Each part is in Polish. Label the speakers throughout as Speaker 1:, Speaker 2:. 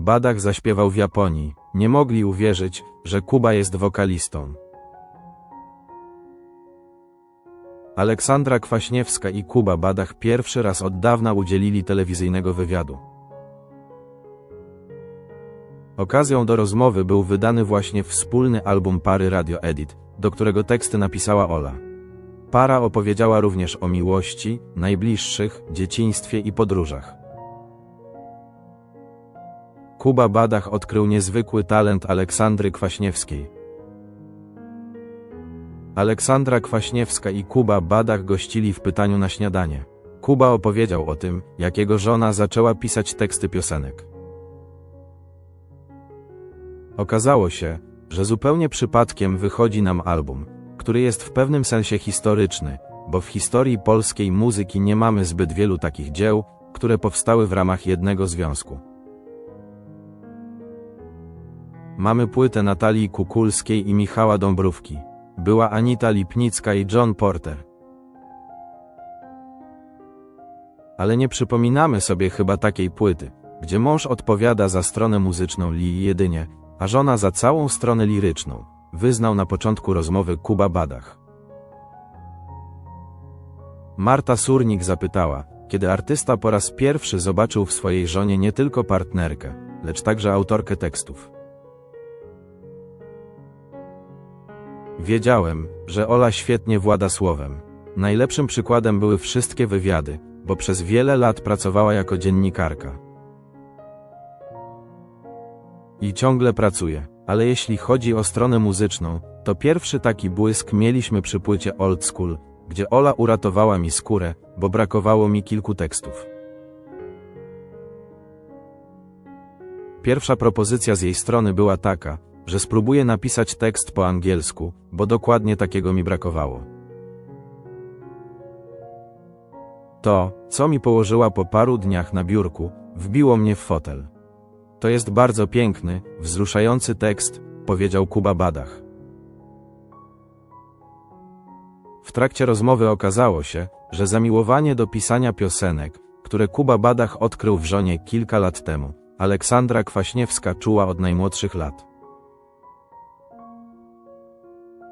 Speaker 1: Badach zaśpiewał w Japonii. Nie mogli uwierzyć, że Kuba jest wokalistą. Aleksandra Kwaśniewska i Kuba Badach pierwszy raz od dawna udzielili telewizyjnego wywiadu. Okazją do rozmowy był wydany właśnie wspólny album pary Radio Edit, do którego teksty napisała Ola. Para opowiedziała również o miłości, najbliższych, dzieciństwie i podróżach. Kuba Badach odkrył niezwykły talent Aleksandry Kwaśniewskiej. Aleksandra Kwaśniewska i Kuba Badach gościli w pytaniu na śniadanie. Kuba opowiedział o tym, jak jego żona zaczęła pisać teksty piosenek. Okazało się, że zupełnie przypadkiem wychodzi nam album, który jest w pewnym sensie historyczny, bo w historii polskiej muzyki nie mamy zbyt wielu takich dzieł, które powstały w ramach jednego związku. Mamy płytę Natalii Kukulskiej i Michała Dąbrówki. Była Anita Lipnicka i John Porter. Ale nie przypominamy sobie chyba takiej płyty, gdzie mąż odpowiada za stronę muzyczną Lee jedynie, a żona za całą stronę liryczną, wyznał na początku rozmowy Kuba Badach. Marta Surnik zapytała, kiedy artysta po raz pierwszy zobaczył w swojej żonie nie tylko partnerkę, lecz także autorkę tekstów. Wiedziałem, że Ola świetnie włada słowem. Najlepszym przykładem były wszystkie wywiady, bo przez wiele lat pracowała jako dziennikarka. I ciągle pracuje, ale jeśli chodzi o stronę muzyczną, to pierwszy taki błysk mieliśmy przy płycie Old School, gdzie Ola uratowała mi skórę, bo brakowało mi kilku tekstów. Pierwsza propozycja z jej strony była taka, że spróbuję napisać tekst po angielsku, bo dokładnie takiego mi brakowało. To, co mi położyła po paru dniach na biurku, wbiło mnie w fotel. To jest bardzo piękny, wzruszający tekst, powiedział Kuba Badach. W trakcie rozmowy okazało się, że zamiłowanie do pisania piosenek, które Kuba Badach odkrył w żonie kilka lat temu, Aleksandra Kwaśniewska czuła od najmłodszych lat.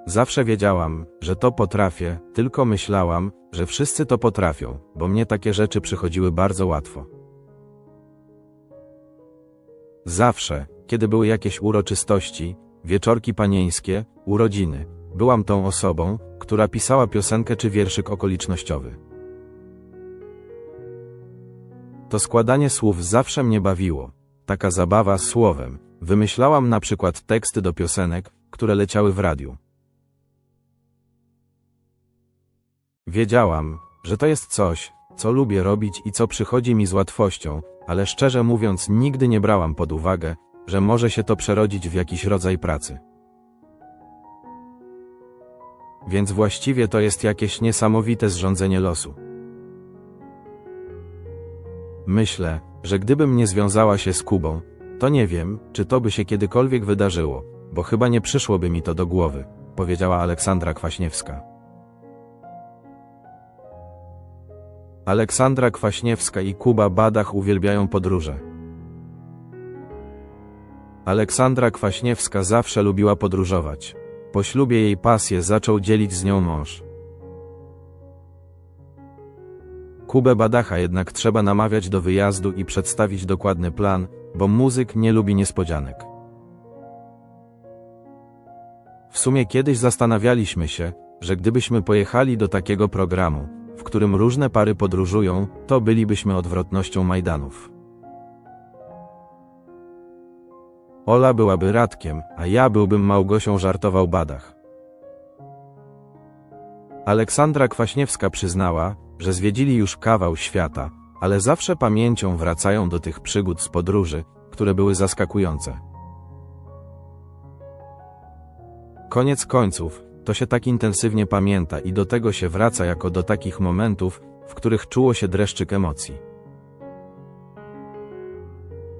Speaker 1: Zawsze wiedziałam, że to potrafię, tylko myślałam, że wszyscy to potrafią, bo mnie takie rzeczy przychodziły bardzo łatwo. Zawsze, kiedy były jakieś uroczystości, wieczorki panieńskie, urodziny, byłam tą osobą, która pisała piosenkę czy wierszyk okolicznościowy. To składanie słów zawsze mnie bawiło, taka zabawa słowem. Wymyślałam na przykład teksty do piosenek, które leciały w radiu. Wiedziałam, że to jest coś, co lubię robić i co przychodzi mi z łatwością, ale szczerze mówiąc nigdy nie brałam pod uwagę, że może się to przerodzić w jakiś rodzaj pracy. Więc właściwie to jest jakieś niesamowite zrządzenie losu. Myślę, że gdybym nie związała się z Kubą, to nie wiem, czy to by się kiedykolwiek wydarzyło, bo chyba nie przyszłoby mi to do głowy, powiedziała Aleksandra Kwaśniewska. Aleksandra Kwaśniewska i Kuba Badach uwielbiają podróże. Aleksandra Kwaśniewska zawsze lubiła podróżować. Po ślubie jej pasję zaczął dzielić z nią mąż. Kubę Badacha jednak trzeba namawiać do wyjazdu i przedstawić dokładny plan, bo muzyk nie lubi niespodzianek. W sumie kiedyś zastanawialiśmy się, że gdybyśmy pojechali do takiego programu, w którym różne pary podróżują, to bylibyśmy odwrotnością Majdanów. Ola byłaby Radkiem, a ja byłbym Małgosią żartował Badach. Aleksandra Kwaśniewska przyznała, że zwiedzili już kawał świata, ale zawsze pamięcią wracają do tych przygód z podróży, które były zaskakujące. Koniec końców, to się tak intensywnie pamięta i do tego się wraca jako do takich momentów, w których czuło się dreszczyk emocji.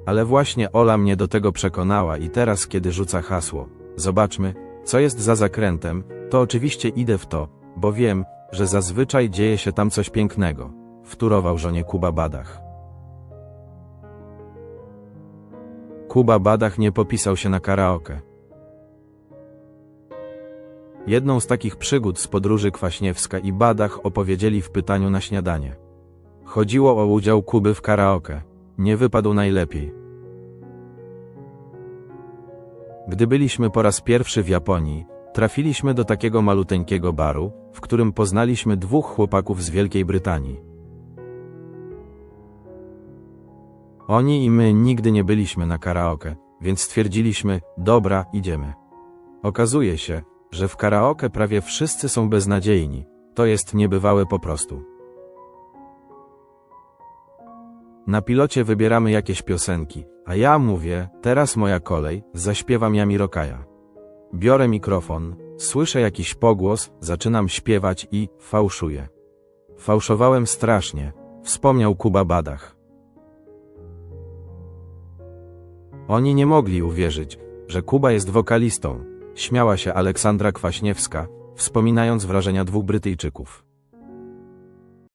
Speaker 1: Ale właśnie Ola mnie do tego przekonała i teraz, kiedy rzuca hasło, zobaczmy, co jest za zakrętem, to oczywiście idę w to, bo wiem, że zazwyczaj dzieje się tam coś pięknego, wturował żonie Kuba Badach. Kuba Badach nie popisał się na karaoke. Jedną z takich przygód z podróży Kwaśniewska i Badach opowiedzieli w pytaniu na śniadanie. Chodziło o udział Kuby w karaoke. Nie wypadł najlepiej. Gdy byliśmy po raz pierwszy w Japonii, trafiliśmy do takiego maluteńkiego baru, w którym poznaliśmy dwóch chłopaków z Wielkiej Brytanii. Oni i my nigdy nie byliśmy na karaoke, więc stwierdziliśmy, dobra, idziemy. Okazuje się, że w karaoke prawie wszyscy są beznadziejni. To jest niebywałe po prostu. Na pilocie wybieramy jakieś piosenki, a ja mówię, teraz moja kolej, zaśpiewam Jamirokaja. Biorę mikrofon, słyszę jakiś pogłos, zaczynam śpiewać i fałszuję. Fałszowałem strasznie, wspomniał Kuba Badach. Oni nie mogli uwierzyć, że Kuba jest wokalistą. Śmiała się Aleksandra Kwaśniewska, wspominając wrażenia dwóch Brytyjczyków.